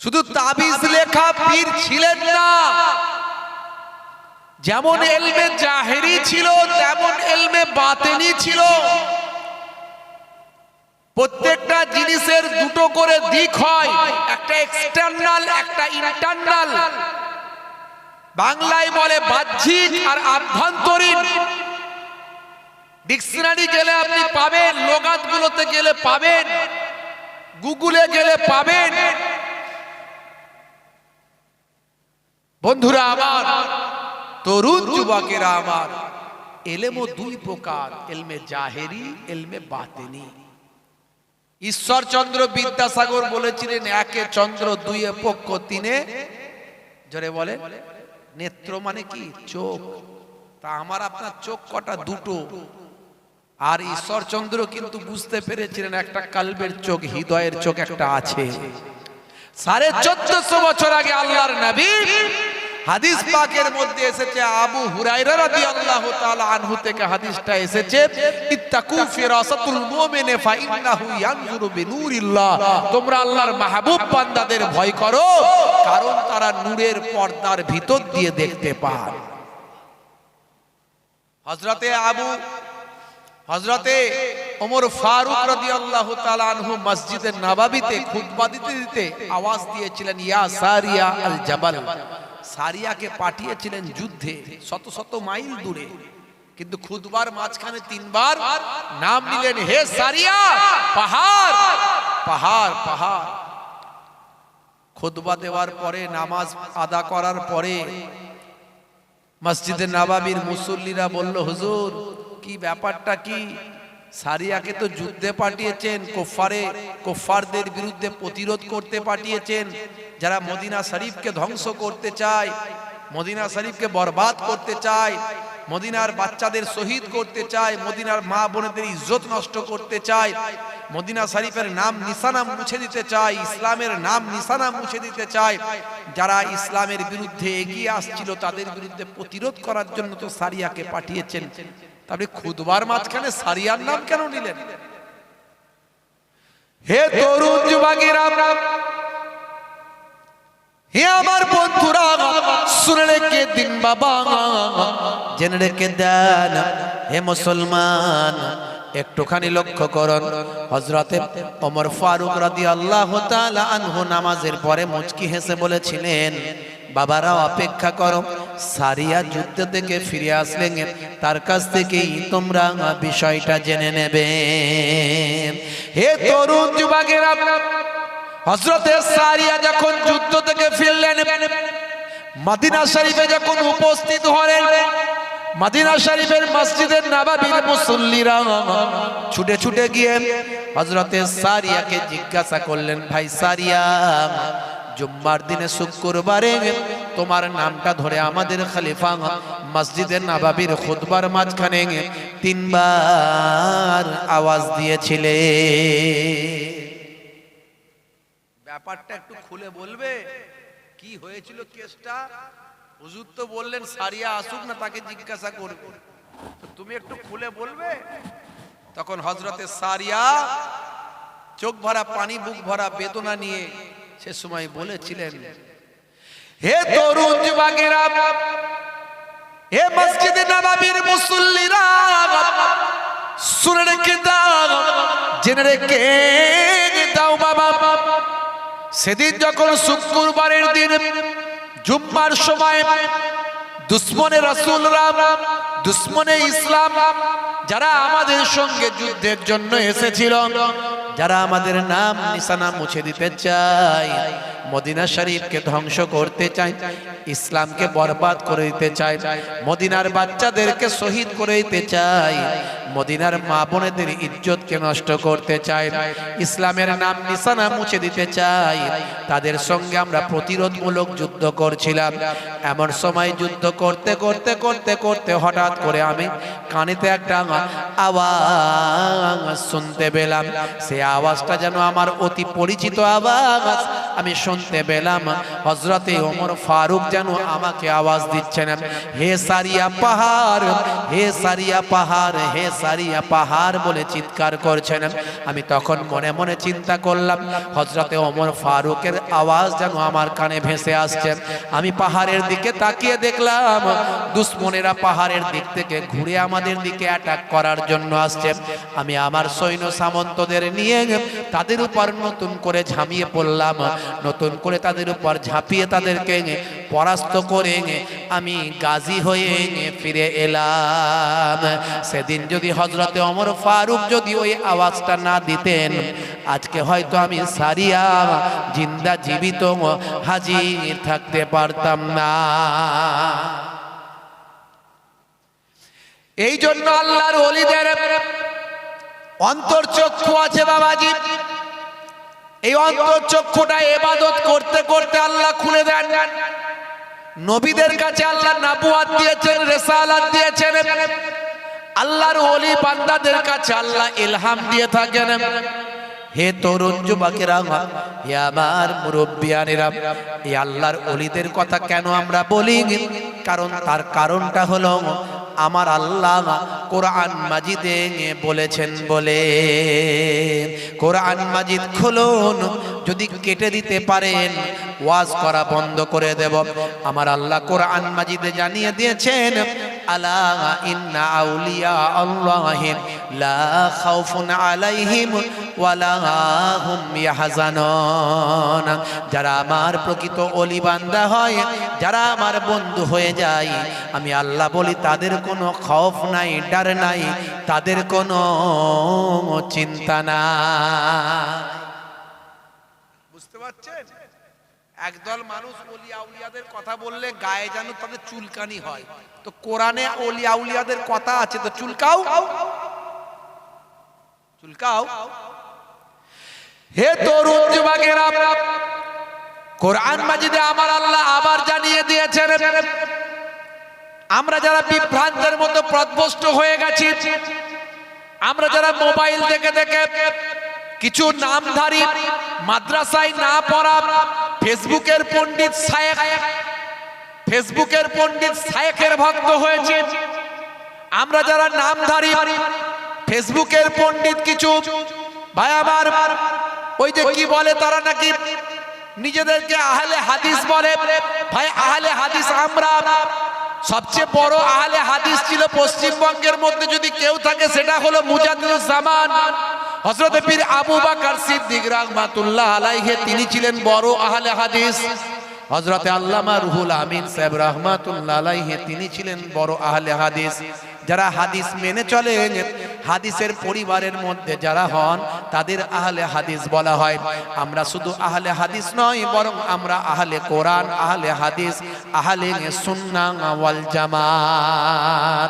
শুধু তাবিজ লেখা পীর ছিলেন না। যেমন এলমে জাহেরি ছিল তেমন এলমে বাতেনি ছিল। প্রত্যেকটা জিনিসের দুটো করে দিক হয়। একটা এক্সটার্নাল একটা ইন্টারনাল বাংলায় বলে বাহ্যিক আর আভ্যন্তরীণ। ডিকশনারি গেলে আপনি পাবেন লোগাতগুলোতে গেলে পাবেন গুগলে গেলে পাবেন। বন্ধুরা আমার, তরুণ যুবকেরা আমার, এলেমও দুই প্রকার, এলমে জাহেরি, এলমে বাতেনি। ঈশ্বরচন্দ্র বিদ্যাসাগর বলেছিলেন, একে চন্দ্র দুইয়ে পক্ষ, তিনে, জোরে বলে, নেত্র মানে কি? চোখ। তা আমার আপনার চোখ কটা দুটো। আর ঈশ্বরচন্দ্র কিন্তু বুঝতে পেরেছিলেন, একটা কালবের চোখ, হৃদয়ের চোখ একটা আছে। সাড়ে চোদ্দশো বছর আগে আল্লাহর নবী হাদিস পাকের মধ্যে এসেছে আবু হুরায়রা রাদিয়াল্লাহু তাআলা আনহু থেকে হাদিসটা এসেছে ইত্তাকু ফিরাসাতুল মুমিনে ফা ইন্নাহু ইয়ানজুরু বিনুরিল্লাহ। তোমরা আল্লাহর মাহবুব বান্দাদের ভয় করো কারণ তারা নূরের পর্দার ভিতর দিয়ে দেখতে পায়। হযরতে আবু হযরতে ওমর ফারুক রাদিয়াল্লাহু তাআলা আনহু মসজিদে নববীতে খুতবা দিতে দিতে আওয়াজ দিয়েছিলেন ইয়া সারিয়া আল জাবাল সারিয়াকে পাঠিয়েছিলেন যুদ্ধে, শত শত মাইল দূরে। কিন্তু খুতবার মাঝখানে তিনবার নাম নিলেন, হে সারিয়া, পাহাড় পাহাড় পাহাড়। খুদবা দেওয়ার পরে, নামাজ আদা করার পরে মসজিদে নবাবির মুসল্লিরা বলল, হুজুর, কি ব্যাপারটা কি? সারিয়াকে তো যুদ্ধে পাঠিয়েছেন কোফারে কোফারদের বিরুদ্ধে প্রতিরোধ করতে পাঠিয়েছেন। যারা মদিনা শরীফকে ধ্বংস করতে চায়, মদিনা শরীফকে বরবাদ করতে চায়, মদিনার বাচ্চাদের শহীদ করতে চায়, মদিনার মা বোনেদের ইজ্জত নষ্ট করতে চায়, মদিনা শরীফের নাম নিশানা মুছে দিতে চায়, ইসলামের নাম নিশানা মুছে দিতে চায়, যারা ইসলামের বিরুদ্ধে এগিয়ে আসছিল তাদের বিরুদ্ধে প্রতিরোধ করার জন্য তো সারিয়াকে পাঠিয়েছেন। তবে খুদবার মাঝখানে সারিয়ার নাম কেন নিলেন? হে তরুণ যুবকেরা, হে আমার বন্ধুরা, শুনে রেখে দিন বাবা, জেনে রেখে দেন, হে মুসলমান, একটুখানি লক্ষ্য করুন হজরতে ওমর ফারুক রাদি আল্লাহ আনহু নামাজের পরে মুচকি হেসে বলেছিলেন বাবারা অপেক্ষা করো সারিয়া যুদ্ধ থেকে ফিরে আসলেন। তার কাছ থেকেই তোমরা বিষয়টা জেনে নেবে। হে তরুণ যুবকেরা হজরতে সারিয়া যখন যুদ্ধ থেকে ফিরলেন, মাদিনা শরীফে যখন উপস্থিত হলেন, মাদিনা শরীফের মসজিদের নবাবির মুসল্লিরা ছুটে ছুটে গিয়ে হজরতে সারিয়াকে জিজ্ঞাসা করলেন, ভাই সারিয়া জুম্মার দিনে শুক্রবারে তোমার নামটা ধরে আমাদের খলিফা মসজিদের নবাবির খুতবার মাঝখানে তিনবার আওয়াজ দিয়েছিলে। ব্যাপারটা একটু খুলে বলবে? কি হয়েছিল কেসটা? হুজুর তো বললেন, সারিয়া আসুক না, তাকে জিজ্ঞাসা করবে তো তুমি একটু খুলে বলবে? তখন হজরতে সারিয়া চোখ ভরা পানি, বুক ভরা বেদনা নিয়ে সে সময় বলেছিলেন, হে তরুণ যুবকেরা, হে মসজিদে নবাবির মুসল্লিরা, শুনে রেখে দাও, জেনে রেখে দাও বাবা। সেদিন যখন শুক্রবারের দিন জুম্মার সময় দুশ্মনে রসুল রাম দুশ্মনে ইসলাম, যারা আমাদের সঙ্গে যুদ্ধের জন্য এসেছিল যারা আমাদের নাম নিশানা মুছে দিতে চায় মদিনা শরীফকে ধ্বংস করতে চায়, ইসলামকে বরবাদ করে দিতে চায়, মদিনার বাচ্চাদেরকে শহীদ করে দিতে চায়, মদিনার মা বোনেদের ইজ্জতকে নষ্ট করতে চায়, ইসলামের নাম নিশানা মুছে দিতে চাই তাদের সঙ্গে আমরা প্রতিরোধমূলক যুদ্ধ করছিলাম। এমন সময় যুদ্ধ করতে করতে করতে করতে হঠাৎ করে আমি কানেতে একটা আওয়াজ শুনতে পেলাম। সে আওয়াজটা যেন আমার অতি পরিচিত আওয়াজ। আমি শুনতে পেলাম হজরতে ওমর ফারুক যেন আমাকে আওয়াজ দিচ্ছেন। হে সারিয়া পাহাড়, হে সারিয়া পাহাড়, হে সারিয়া পাহাড় বলে চিৎকার করছেন। আমি তখন মনে মনে চিন্তা করলাম হজরতে ওমর ফারুকের আওয়াজ যেন আমার কানে ভেসে আসছে। আমি পাহাড়ের দিকে তাকিয়ে দেখলাম, দুশ্মনেরা পাহাড়ের দিক থেকে ঘুরে আমাদের দিকে অ্যাটাক করার জন্য আসছে। আমি আমার সৈন্য সামন্তদের নিয়ে তাদের উপর নতুন করে ঝামিয়ে পড়লাম। নতুন করে তাদের উপর ঝাঁপিয়ে তাদেরকে পরাস্ত করে আমি গাজী হয়ে ফিরে এলাম। সেদিন যদি হজরতে অমর ফারুক যদি ওই আওয়াজটা না দিতেন, আজকে হয়তো আমি সারিয়া জিন্দা জীবিত হাজির থাকতে পারতাম না। এই জন্য আল্লাহর অলিদের অন্তর্চক্ষু আছে বাবাজি। এই অন্তর্চক্ষুটা এবাদত করতে করতে আল্লাহ খুলে দেন। নবীদের কাছে আল্লাহ নাবুয়াত দিয়েছেন, রেসালাত দিয়েছেন। আল্লাহর ওলি বান্দাদের কাছে আল্লাহ ইলহাম দিয়ে থাকেন। হে তরুণ যুবকেরা, হে আমার মুরব্বিয়ানেরা, এই আল্লাহর অলিদের কথা কেন আমরা বলি? কারণ তার কারণটা হলো আমার আল্লাহ কোরআন মাজিদে বলেছেন বলে কোরআন মাজিদ খুলুন যদি কেটে দিতে পারেন ওয়াজ করা বন্ধ করে দেব। আমার আল্লাহ কোরআন মাজিদে জানিয়ে দিয়েছেন, আলা ইন্না আউলিয়া আল্লাহিম লা খাউফুন আলাইহিম ওয়ালা হুম ইয়াহজানুন। যারা আমার প্রকৃত অলি বান্দা হয়, যারা আমার বন্ধু হয়ে যায়, আমি আল্লাহ বলি, তাদের কোনো খফ নাই, ডর নাই, তাদের কোনো চিন্তা না বুঝতে পারছেন? একদল মানুষ অলি আউলিয়াদের কথা বললে গায়ে যেন তাদের চুলকানি হয়। তো কোরআনে অলি আউলিয়াদের কথা আছে, তো চুলকাও। চুলকাও। হে তরুণ যুবকেরা, কোরআন মাজিদে আমার আল্লাহ আবার জানিয়ে দিয়েছেন, আমরা যারা বিভ্রান্তের মতো প্রদবষ্ট হয়ে গেছি, আমরা যারা মোবাইল দেখে দেখে কিছু নামধারী মাদ্রাসায় না পড়া ফেসবুকের পণ্ডিত শায়েখ, ফেসবুকের পণ্ডিত শায়েখের ভক্ত হয়েছে। আমরা যারা নাম নামধারী, ফেসবুকের পণ্ডিত কিছু ভাই আমার, ওই যে কি বলে তারা নাকি নিজেদেরকে আহলে হাদিস বলে। ভাই, আহলে হাদিস আমরা, সবচেয়ে বড় আহলে হাদিস ছিল পশ্চিমবঙ্গের মধ্যে যদি কেউ থাকে, সেটা হলো মুজাদুল হযরত পীর আবু বকর সিদ্দিক রাহমাতুল্লাহ আলাইহি, তিনি ছিলেন বড় আহলে হাদিস। হযরতে আল্লামা রুহুল আমিন সাহেব রাহমাতুল্লাহ আলাইহি, তিনি ছিলেন বড় আহলে হাদিস। যারা হাদিস মেনে চলে, হাদিসের পরিবারের মধ্যে যারা হন, তাদের আহলে হাদিস বলা হয়। আমরা শুধু আহলে হাদিস নয়, বরং আমরা আহলে কোরআন, আহলে হাদিস, আহলে সুন্নাহ ওয়াল জামাত।